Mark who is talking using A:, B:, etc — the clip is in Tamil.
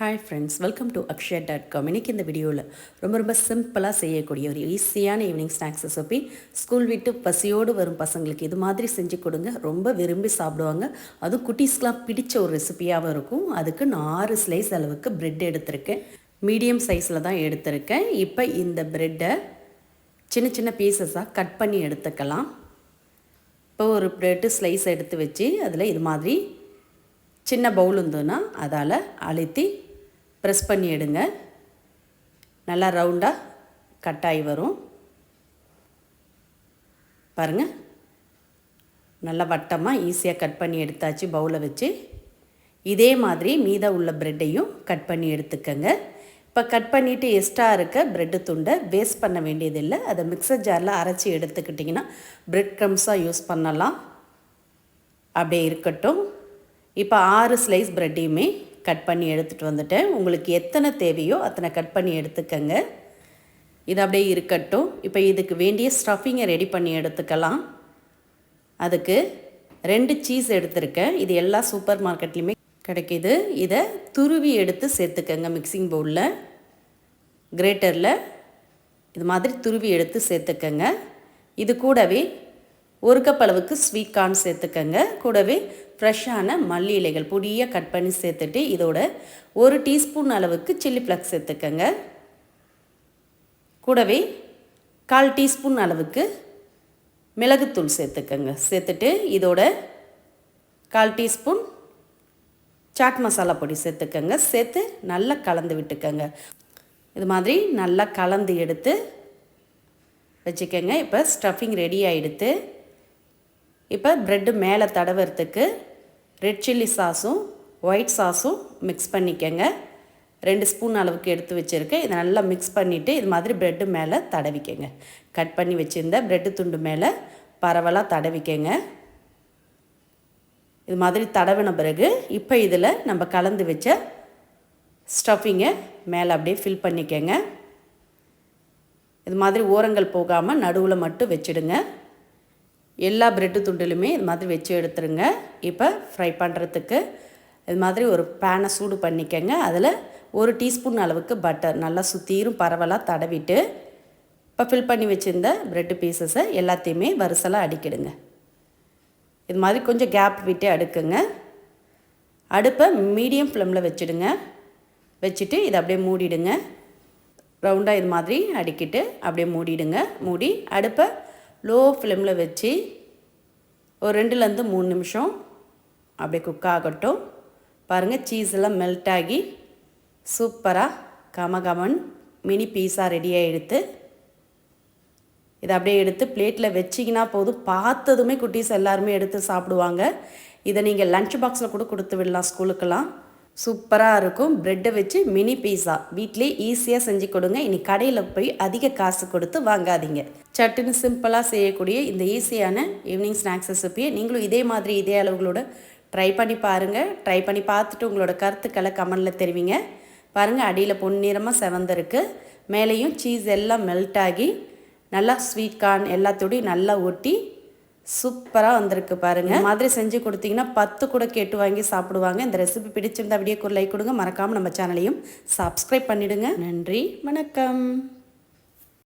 A: Hi friends welcome to Akshaya dot com இன்றைக்கி இந்த வீடியோவில் ரொம்ப ரொம்ப சிம்பிளாக செய்யக்கூடிய ஒரு ஈஸியான ஈவினிங் ஸ்நாக்ஸ் ரெசிபி ஸ்கூல் விட்டு பசியோடு வரும் பசங்களுக்கு இது மாதிரி செஞ்சு கொடுங்க. ரொம்ப விரும்பி சாப்பிடுவாங்க. அதுவும் குட்டீஸ்க்கெலாம் பிடிச்ச ஒரு ரெசிபியாகவும் இருக்கும். அதுக்கு நான் ஆறு ஸ்லைஸ் அளவுக்கு பிரெட் எடுத்திருக்கேன். மீடியம் சைஸில் தான் எடுத்திருக்கேன். இப்போ இந்த ப்ரெட்டை சின்ன சின்ன பீசஸாக கட் பண்ணி எடுத்துக்கலாம். இப்போ ஒரு ப்ரெட்டு ஸ்லைஸ் எடுத்து வச்சு அதில் இது மாதிரி சின்ன பவுல் இருந்ததுன்னா அதால் அழுத்தி ப்ரெஸ் பண்ணி எடுங்க. நல்லா ரவுண்டாக கட் ஆகி வரும். பாருங்கள் நல்லா வட்டமாக ஈஸியாக கட் பண்ணி எடுத்தாச்சு பவுலை வச்சு. இதே மாதிரி மீத உள்ள ப்ரெட்டையும் கட் பண்ணி எடுத்துக்கங்க. இப்போ கட் பண்ணிவிட்டு எக்ஸ்ட்ரா இருக்க ப்ரெட்டு துண்டை வேஸ்ட் பண்ண வேண்டியதில்லை. அதை மிக்சர் ஜாரில் அரைச்சி எடுத்துக்கிட்டிங்கன்னா ப்ரெட் க்ரம்ஸாக யூஸ் பண்ணலாம். அப்படியே இருக்கட்டும். இப்போ ஆறு ஸ்லைஸ் ப்ரெட்டையுமே கட் பண்ணி எடுத்துகிட்டு வந்துட்டேன் உங்களுக்கு எத்தனை தேவையோ அத்தனை கட் பண்ணி எடுத்துக்கங்க. இது அப்படியே இருக்கட்டும். இப்போ இதுக்கு வேண்டிய ஸ்டஃபிங்கை ரெடி பண்ணி எடுத்துக்கலாம். அதுக்கு ரெண்டு சீஸ் எடுத்திருக்கேன். இது எல்லா சூப்பர் மார்க்கெட்லேயுமே கிடைக்கிது. இதை துருவி எடுத்து சேர்த்துக்கங்க மிக்சிங் பவுலில் கிரேட்டரில் இது மாதிரி துருவி எடுத்து சேர்த்துக்கங்க. இது கூடவே ஒரு கப் அளவுக்கு ஸ்வீட் கார்ன் சேர்த்துக்கங்க. கூடவே ஃப்ரெஷ்ஷான மல்லி இலைகள் பொடியாக கட் பண்ணி சேர்த்துட்டு இதோட ஒரு டீஸ்பூன் அளவுக்கு சில்லி ஃப்ளக்ஸ் சேர்த்துக்கங்க. கூடவே கால் டீஸ்பூன் அளவுக்கு மிளகுத்தூள் சேர்த்துக்கங்க. சேர்த்துட்டு இதோட கால் டீஸ்பூன் சாட் மசாலா பொடி சேர்த்துக்கங்க. சேர்த்து நல்லா கலந்து விட்டுக்கங்க. இது மாதிரி நல்லா கலந்து எடுத்து வச்சுக்கோங்க. இப்போ ஸ்டஃபிங் ரெடி ஆகிடுத்து இப்போ ப்ரெட்டு மேலே தடவுறதுக்கு ரெட் சில்லி சாஸும் ஒயிட் சாஸும் மிக்ஸ் பண்ணிக்கோங்க. ரெண்டு ஸ்பூன் அளவுக்கு எடுத்து வச்சுருக்கேன். இதை நல்லா மிக்ஸ் பண்ணிவிட்டு இது மாதிரி ப்ரெட்டு மேலே தடவிக்கங்க. கட் பண்ணி வச்சுருந்த ப்ரெட்டு துண்டு மேலே பரவலாக தடவிக்கங்க. இது மாதிரி தடவின பிறகு இப்போ இதில் நம்ம கலந்து வச்ச ஸ்டஃபிங்கை மேலே அப்படியே ஃபில் பண்ணிக்கங்க. இது மாதிரி ஓரங்கள் போகாமல் நடுவில் மட்டும் வச்சுடுங்க. எல்லா ப்ரெட்டு துண்டிலுமே இது மாதிரி வச்சு எடுத்துருங்க. இப்போ ஃப்ரை பண்ணுறதுக்கு இது மாதிரி ஒரு பேனை சூடு பண்ணிக்கங்க. அதில் ஒரு டீஸ்பூன் அளவுக்கு பட்டர் நல்லா சுற்றியும் பரவலாக தடவிட்டு இப்போ ஃபில் பண்ணி வச்சுருந்த ப்ரெட்டு பீசஸை எல்லாத்தையுமே வரிசலாக அடிக்கிடுங்க. இது மாதிரி கொஞ்சம் கேப் விட்டு அடுக்குங்க. அடுப்பை மீடியம் ஃப்ளேமில் வச்சுடுங்க. வச்சுட்டு இதை அப்படியே மூடிடுங்க. ரவுண்டாக இது மாதிரி அடிக்கிட்டு அப்படியே மூடிடுங்க. மூடி அடுப்பை லோ ஃப்ளேமில் வச்சு ஒரு ரெண்டுலேருந்து மூணு நிமிஷம் அப்படியே குக் ஆகட்டும். பாருங்கள் சீஸ் எல்லாம் மெல்ட் ஆகி சூப்பராக கமகமன் மினி பீஸா ரெடியாக எடுத்து இதை அப்படியே எடுத்து பிளேட்டில் வச்சிங்கன்னா போதும். பார்த்ததுமே குட்டீஸ் எல்லாருமே எடுத்து சாப்பிடுவாங்க. இதை நீங்கள் லன்ச் பாக்ஸில் கூட கொடுத்து விடலாம் ஸ்கூலுக்கெல்லாம். சூப்பராக இருக்கும். ப்ரெட்டை வச்சு மினி பீஸா வீட்டிலே ஈஸியாக செஞ்சு கொடுங்க. இனி கடையில் போய் அதிக காசு கொடுத்து வாங்காதீங்க. சட்டுன்னு சிம்பிளாக செய்யக்கூடிய இந்த ஈஸியான ஈவினிங் ஸ்நாக்ஸ் ரெசிப்பியை நீங்களும் இதே மாதிரி இதே அளவுகளோட ட்ரை பண்ணி பாருங்கள் ட்ரை பண்ணி பார்த்துட்டு உங்களோட கருத்துக்களை கமெண்டில் தெரிவிங்க. பாருங்கள் அடியில் பொன்னிறமாக செவந்திருக்கு. மேலேயும் சீஸ் எல்லாம் மெல்ட் ஆகி நல்லா ஸ்வீட் கார்ன் எல்லாத்தோடையும் நல்லா ஒட்டி சூப்பராக வந்திருக்கு பாருங்கள் மாதிரி செஞ்சு கொடுத்தீங்கன்னா பத்து கூட கேட்டு வாங்கி சாப்பிடுவாங்க. இந்த ரெசிபி பிடிச்சிருந்தா வீடியோக்கு ஒரு லைக் கொடுங்க. மறக்காமல் நம்ம சேனலையும் சப்ஸ்கிரைப் பண்ணிவிடுங்க நன்றி வணக்கம்.